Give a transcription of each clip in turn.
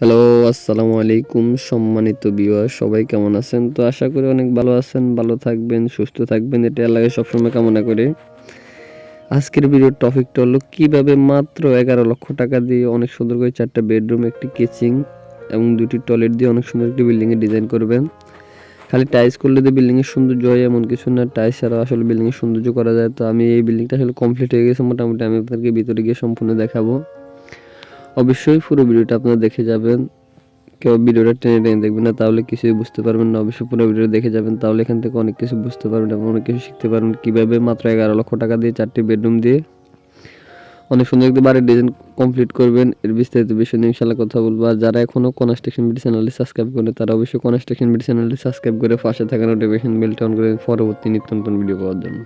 Hello, আসসালামু আলাইকুম সম্মানিত বিওয়ার সবাই কেমন আছেন? তো আশা করি অনেক ভালো আছেন, ভালো থাকবেন, সুস্থ থাকবেন এটা আল্লাহকে সবসময় কামনা করে। আজকের ভিডিওর টপিকটা হলো কীভাবে মাত্র এগারো লক্ষ টাকা দিয়ে অনেক সুন্দর করে চারটা বেডরুম একটি কিচিং এবং দুটি টয়লেট দিয়ে অনেক সুন্দর একটি বিল্ডিংয়ের ডিজাইন করবেন। খালি টাইলস করলে যে বিল্ডিংয়ের সৌন্দর্য হয়, এমন কিছু না। টাইলস ছাড়াও আসলে বিল্ডিংয়ের সৌন্দর্য করা যায়। তো আমি এই বিল্ডিংটা আসলে কমপ্লিট হয়ে গেছে। মোটামুটি আমি আপনাদেরকে ভিতরে গিয়ে সম্পূর্ণ দেখাবো। অবশ্যই পুরো ভিডিওটা আপনারা দেখে যাবেন। কেউ ভিডিওটা টেনে টেনে দেখবেন না, তাহলে কিছুই বুঝতে পারবেন না। অবশ্যই পুরো ভিডিও দেখে যাবেন, তাহলে এখান থেকে অনেক কিছু বুঝতে পারবেন এবং অনেক কিছু শিখতে পারবেন। কীভাবে মাত্র এগারো লক্ষ টাকা দিয়ে চারটি বেডরুম দিয়ে অনেক সুন্দর একটি বাড়ির ডিজাইন কমপ্লিট করবেন। এর বিস্তারিত বিষয় নিয়ে ইনশাল্লাহ কথা বলব। আর যারা এখনও কনস্ট্রাকশন বিডি চ্যানেলটি সাবস্ক্রাইব করে তারা অবশ্যই কনস্ট্রাকশন বিডি চ্যানেলটি সাবস্ক্রাইব করে পাশে থাকা নোটিফিকেশন বেলটা অন করে পরবর্তী নিত্য নতুন ভিডিও পাওয়ার জন্য।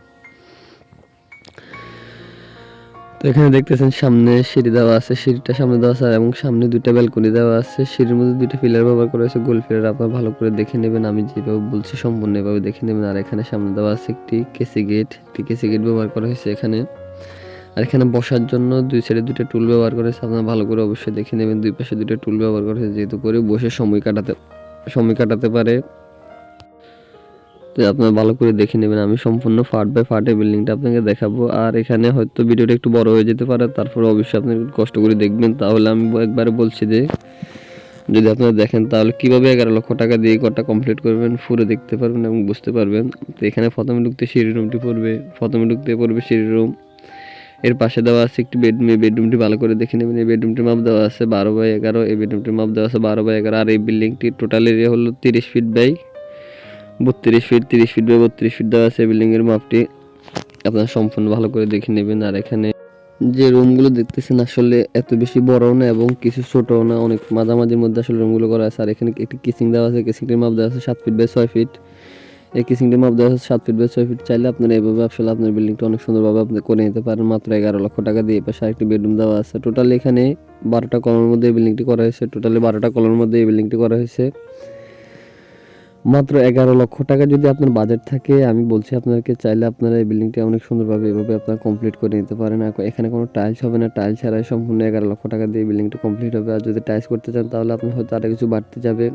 তো এখানে দেখতেছেন সামনে সিঁড়ি দেওয়া আছে, সিঁড়িটা সামনে দেওয়া আছে এবং সামনে দুইটা ব্যালকনি দেওয়া আছে। সিঁড়ির মধ্যে দুইটা পিলার ব্যবহার করা হয়েছে। গোল পিলার আপনারা ভালো করে দেখে নেবেন। আমি যেভাবে বলছি সম্পূর্ণ এভাবে দেখে নেবেন। আর এখানে সামনে দেওয়া আছে একটি কেসি গেট। একটি কেসি গেট ব্যবহার করা হয়েছে এখানে। আর এখানে বসার জন্য দুই সাইডে দুটো টুল ব্যবহার করেছে আপনারা ভালো করে অবশ্যই দেখে নেবেন। দুই পাশে দুটো টুল ব্যবহার করেছে যেহেতু করে বসে সময় কাটাতে সময় কাটাতে পারে। তো আপনারা ভালো করে দেখে নেবেন, আমি সম্পূর্ণ ফার্ট বাই ফার্টে বিল্ডিংটা আপনাকে দেখাবো। আর এখানে হয়তো ভিডিওটা একটু বড় হয়ে যেতে পারে, তারপরে অবশ্যই আপনি কষ্ট করে দেখবেন। তাহলে আমি একবারে বলছি যে, যদি আপনারা দেখেন, তাহলে কীভাবে এগারো লক্ষ টাকা দিয়ে ঘরটা কমপ্লিট করবেন পুরো দেখতে পারবেন এবং বুঝতে পারবেন। তো এখানে প্রথমে ঢুকতে সিঁড়ি রুমটি পড়বে, প্রথমে ঢুকতে পড়বে সিঁড়ি রুম এর পাশে দেওয়া আছে একটি বেডরুম এই বেডরুমটি ভালো করে দেখে নেবেন। এই বেডরুমটির মাপ দেওয়া আছে বারো বাই এগারো, এই বেডরুমটির মাপ দেওয়া আছে বারো বাই এগারো। আর এই বিল্ডিংটি টোটাল এরিয়া হলো তিরিশ ফিট বাই বত্রিশ ফিট তিরিশ ফিট বাই বত্রিশ ফিট দেওয়া আছে বিল্ডিংয়ের মাপটি। আপনারা সম্পূর্ণ ভালো করে দেখে নেবেন। আর এখানে যে রুমগুলো দেখতেছেন আসলে এত বেশি বড়ও না এবং কিছু ছোটও না, অনেক মাঝামাঝির মধ্যে আসলে রুমগুলো করা আছে। আর এখানে একটি কিচিং দেওয়া আছে কিচিংটির মাপ দেওয়া আছে সাত ফিট বাই ছয় ফিট এই কিচিংটির মাপ দেওয়া আছে সাত ফিট বাই ছয় ফিট চাইলে আপনারা এইভাবে আসলে আপনার বিল্ডিংটা অনেক সুন্দরভাবে আপনি করে নিতে পারেন। মাত্র এগারো লক্ষ টাকা দিয়ে পাশে আরেকটি বেডরুম দেওয়া আছে। টোটাল এখানে বারোটা কলমের মধ্যে এই বিল্ডিংটি করা হয়েছে। টোটালি বারোটা কলমের মধ্যে এই বিল্ডিংটি করা হয়েছে। মাত্র এগারো লক্ষ টাকা যদি আপনার বাজেট থাকে, আমি বলছি আপনাকে চাইলে আপনারা এই বিল্ডিংটি অনেক সুন্দরভাবে এভাবে আপনারা কমপ্লিট করে নিতে পারেন। এখানে কোনো টাইলস হবে না টাইলস ছাড়াই সম্পূর্ণ এগারো লক্ষ টাকা দিয়ে বিল্ডিংটা কমপ্লিট হবে। আর যদি টাইলস করতে চান, তাহলে আপনার হয়তো আরও কিছু বাড়তে যাবে।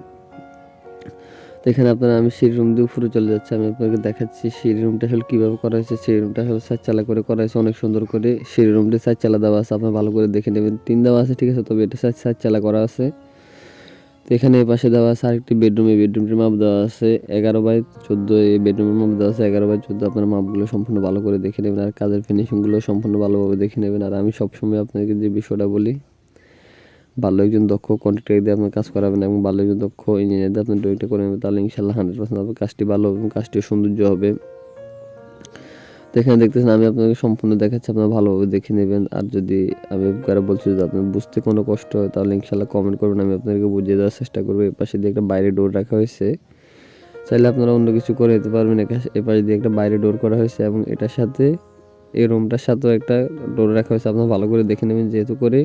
তো এখানে আপনারা, আমি সিঁড়ি রুম দিয়ে উপরে চলে যাচ্ছি। আমি আপনাকে দেখাচ্ছি সিঁড়ি রুমটা আসলে কীভাবে করা হয়েছে। সিঁড়ি রুমটা আসলে সাইড চালা করে করা হয়েছে অনেক সুন্দর করে। সিঁড়ি রুমটি সাইড চালা দেওয়া আছে, আপনার ভালো করে দেখে নেবেন। তিন দেওয়া আছে, ঠিক আছে, তবে এটা সাইড সাইড চালা করা আছে। এখানে পাশে দেওয়া আছে আরেকটি বেডরুম, এই বেডরুমটির মাপ দেওয়া আছে এগারো বাই চোদ্দ, এই বেডরুমের মাপ দেওয়া আছে এগারো বাই চোদ্দ। আপনার মাপগুলো সম্পূর্ণ ভালো করে দেখে নেবেন আর কাজের ফিনিশিংগুলো সম্পূর্ণ ভালোভাবে দেখে নেবেন। আর আমি সবসময় আপনাকে যে বিষয়টা বলি, ভালো একজন দক্ষ কন্ট্রাক্টর দিয়ে আপনার কাজ করাবেন এবং ভালো একজন দক্ষ ইঞ্জিনিয়ার দিয়ে আপনার ড্রয়িংটা করে নেবেন, তাহলে ইনশাল্লাহ হান্ড্রেড পার্সেন্ট আপনার কাজটি ভালো এবং কাজটিও সৌন্দর্য হবে। তো এখানে দেখতেছেন আমি আপনাকে সম্পূর্ণ দেখাচ্ছি, আপনারা ভালোভাবে দেখে নেবেন। আর যদি আমি কারও বলছি যদি আপনার বুঝতে কোনো কষ্ট হয়, তাহলে ইনশাল্লাহ কমেন্ট করবেন, আমি আপনাদেরকে বুঝিয়ে দেওয়ার চেষ্টা করব। এ পাশে দিয়ে একটা বাইরে ডোর রাখা হয়েছে। চাইলে আপনারা অন্য কিছু করে দিতে পারবেন। এ পাশে দিয়ে একটা বাইরে ডোর করা হয়েছে এবং এটার সাথে এই রুমটার সাথেও একটা ডোর রাখা হয়েছে। আপনারা ভালো করে দেখে নেবেন যেহেতু করে।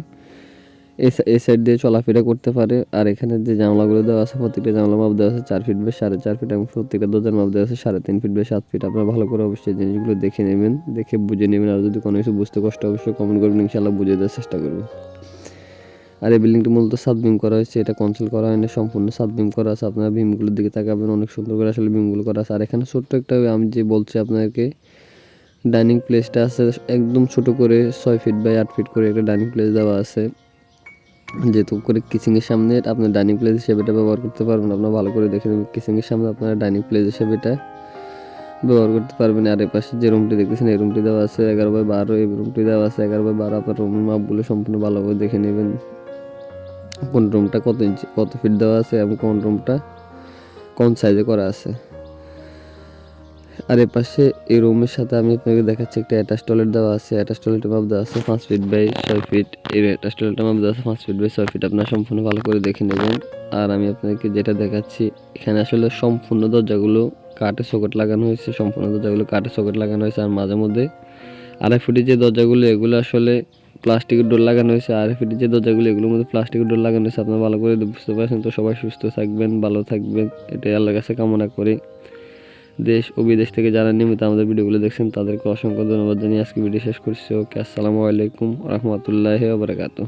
এই সাইড দিয়ে চলাফেরা করতে পারে। আর এখানে যে জানলাগুলো দেওয়া আছে, প্রত্যেকটা জানলা মাপ দেওয়া আছে, চার ফিট বাই সাড়ে চার ফিট এবং প্রত্যেকটা দরজার মাপ দেওয়া আছে সাড়ে তিন ফিট বাই সাত ফিট আপনারা ভালো করে অবশ্যই জিনিসগুলো দেখে নেবেন, দেখে বুঝে নেবেন। আর যদি কোনো কিছু বুঝতে কষ্ট অবশ্যই কমেন্ট করবেন ইনশাল্লাহ বুঝে দেওয়ার চেষ্টা করব। আর এই বিল্ডিংটি মূলত সাত বিম করা হয়েছে, এটা কনসেল করা হয়নি, সম্পূর্ণ সাত বিম করা আছে। আপনারা বিমগুলোর দিকে তাকাবেন, অনেক সুন্দর করে আসলে বিমগুলো করা আছে। আর এখানে ছোট্ট একটা, আমি যে বলছি আপনাদেরকে ডাইনিং প্লেসটা আছে, একদম ছোট করে ছয় ফিট বাই আট ফিট করে একটা ডাইনিং প্লেস দেওয়া আছে। যেহেতু করে কিচিংয়ের সামনে আপনার ডাইনিং প্লেস হিসেবে এটা ব্যবহার করতে পারবেন। আপনার ভালো করে দেখে নেবেন কিচিংয়ের সামনে আপনারা ডাইনিং প্লেস হিসেবে এটা ব্যবহার করতে পারবেন। আর পাশে যে রুমটি দেখতেছেন, এই রুমটি দেওয়া আছে এগারো বাই বারো। এই রুমটি দেওয়া আছে এগারো বাই বারো। আপনার রুমের মাপগুলো সম্পূর্ণ ভালোভাবে দেখে নেবেন। কোন রুমটা কত ইঞ্চি কত ফিট দেওয়া আছে এবং কোন রুমটা কোন সাইজে করা আছে। আর এর পাশে এই রুমের সাথে আমি আপনাকে দেখাচ্ছি একটা অ্যাটাচ টয়লেট দেওয়া আছে। অ্যাটাচ টয়লেটের মাপ দেওয়া আছে পাঁচ ফিট বাই ছয় ফিট এই অ্যাটাচ টয়লেটের মাপ দেওয়া আছে পাঁচ ফিট বাই ছয় ফিট আপনার সম্পূর্ণ ভালো করে দেখে নেবেন। আর আমি আপনাকে যেটা দেখাচ্ছি, এখানে আসলে সম্পূর্ণ দরজাগুলো কাঠের সকেট লাগানো হয়েছে। সম্পূর্ণ দরজাগুলো কাঠের সকেট লাগানো হয়েছে। আর মাঝে মধ্যে আড়াই ফুটের যে দরজাগুলো, এগুলো আসলে প্লাস্টিকের ডোর লাগানো হয়েছে। আড়াই ফুটের যে দরজাগুলো, এগুলোর মধ্যে প্লাস্টিকের ডোর লাগানো হয়েছে। আপনারা ভালো করে বুঝতে পারছেন। তো সবাই সুস্থ থাকবেন, ভালো থাকবেন। এটাই আল্লাহর কাছে কামনা করি। দেশ ও বিদেশ থেকে যারা নিয়মিত আমাদের ভিডিওগুলো দেখছেন, তাদেরকে অসংখ্য ধন্যবাদ জানিয়ে আজকে ভিডিও শেষ করছি। ওকে, আসসালামু আলাইকুম রহমতুল্লাহ বারাকাতু